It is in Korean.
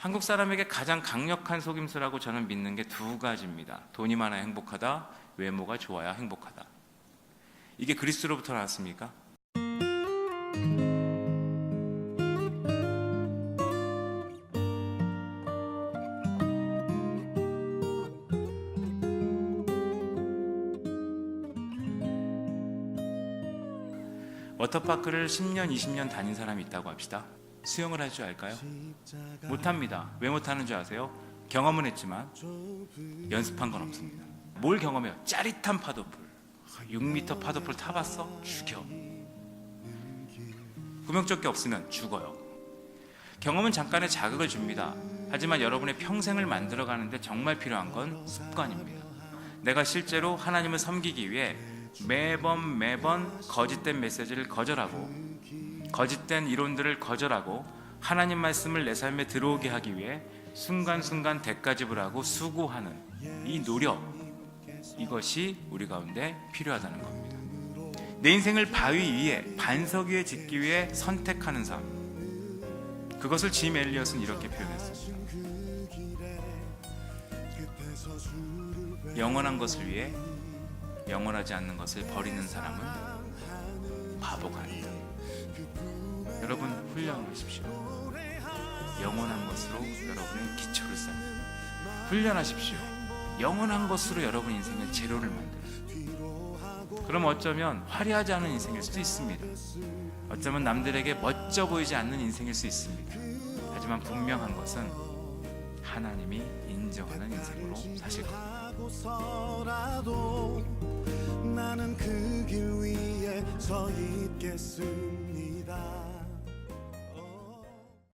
한국 사람에게 가장 강력한 속임수라고 저는 믿는 게 두 가지입니다. 돈이 많아야 행복하다, 외모가 좋아야 행복하다. 이게 그리스로부터 나왔습니까? 워터파크를 10년, 20년 다닌 사람이 있다고 합시다. 수영을 할 줄 알까요? 못합니다. 왜 못하는 줄 아세요? 경험은 했지만 연습한 건 없습니다. 뭘 경험해요? 짜릿한 파도풀. 6m 파도풀 타봤어? 죽여. 구명조끼 없으면 죽어요. 경험은 잠깐의 자극을 줍니다. 하지만 여러분의 평생을 만들어 가는데 정말 필요한 건 습관입니다. 내가 실제로 하나님을 섬기기 위해 매번 매번 거짓된 메시지를 거절하고 거짓된 이론들을 거절하고 하나님 말씀을 내 삶에 들어오게 하기 위해 순간순간 대가 지불하고 수고하는 이 노력 이것이 우리 가운데 필요하다는 겁니다. 내 인생을 바위 위에 반석 위에 짓기 위해 선택하는 삶 그것을 짐 엘리엇은 이렇게 표현했습니다. 영원한 것을 위해 영원하지 않는 것을 버리는 사람은 바보가 아니다. 훈련하십시오. 영원한 것으로 여러분의 기초를 쌓습니다. 훈련하십시오. 영원한 것으로 여러분 인생의 제로를 만들어요. 그럼 어쩌면 화려하지 않은 인생일 수도 있습니다. 어쩌면 남들에게 멋져 보이지 않는 인생일 수 있습니다. 하지만 분명한 것은 하나님이 인정하는 인생으로 사실 겁니다.